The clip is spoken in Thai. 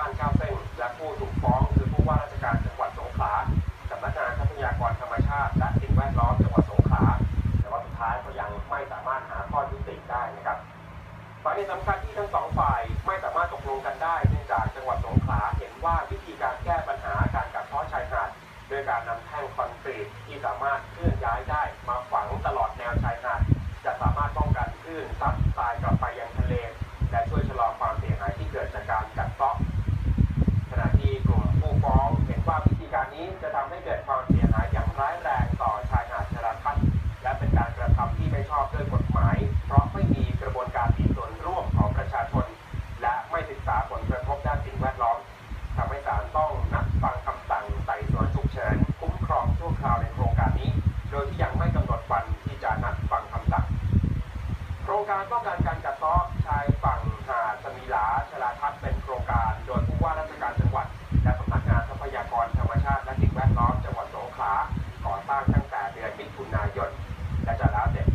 บ้านเก้าเส้น และผู้ถูกฟ้องคือผู้ว่าราชการจังหวัดสงขลาสำนักงานทรัพยากรธรรมชาติ และสิ่งแวดล้อมจังหวัดสงขลาแต่ว่าสุดท้ายก็ยังไม่สามารถหาข้อยุติได้นะครับสาเหตุสำคัญที่ทั้งสองฝ่ายไม่สามารถตกลงกันได้เนื่องจากจังหวัดสงขลาเห็นว่าวิธีการแก้ปัญหาการกัดเท้อชายหาดโดยการนำแท่งคอนกรีตที่สามารถเคลื่อนย้ายได้มาฝังตลอดแนวชายหาดจะสามารถป้องกันคลื่นซัดทรายกลับไปยังทะเลและช่วยชะลอความเสียหายที่เกิดจากการ ชอบด้วยกฎหมาย เพราะไม่มีกระบวนการมีส่วนร่วมของประชาชน และไม่ศึกษาผลกระทบด้านสิ่งแวดล้อมทำให้ศาลต้องนัดฟังคำสั่งไต่สวนฉุกเฉินคุ้มครองชั่วคราวในโครงการนี้ โดยที่ยังไม่กำหนดวันที่จะนัดฟังคำสั่ง โครงการป้องกันการกัดเซาะชายฝั่งหาดสมิลาชลาทัศน์เป็นโครงการ โดยผู้ว่าราชการจังหวัด และสำนักงานทรัพยากรธรรมชาติและสิ่งแวดล้อมจังหวัดสงขลาก่อสร้างตั้งแต่เดือนมิถุนายนและจะแล้วเสร็จ